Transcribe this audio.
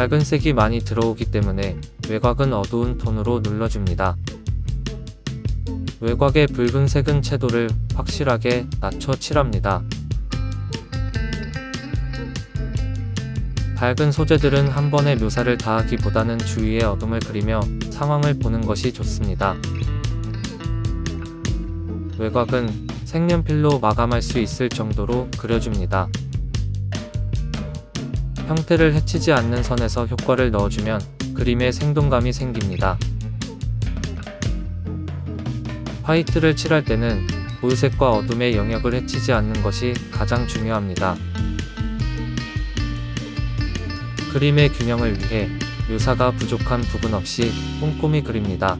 밝은 색이 많이 들어오기 때문에 외곽은 어두운 톤으로 눌러줍니다. 외곽의 붉은색은 채도를 확실하게 낮춰 칠합니다. 밝은 소재들은 한 번에 묘사를 다하기보다는 주위의 어둠을 그리며 상황을 보는 것이 좋습니다. 외곽은 색연필로 마감할 수 있을 정도로 그려줍니다. 형태를 해치지 않는 선에서 효과를 넣어주면 그림에 생동감이 생깁니다. 화이트를 칠할 때는 보유색과 어둠의 영역을 해치지 않는 것이 가장 중요합니다. 그림의 균형을 위해 묘사가 부족한 부분 없이 꼼꼼히 그립니다.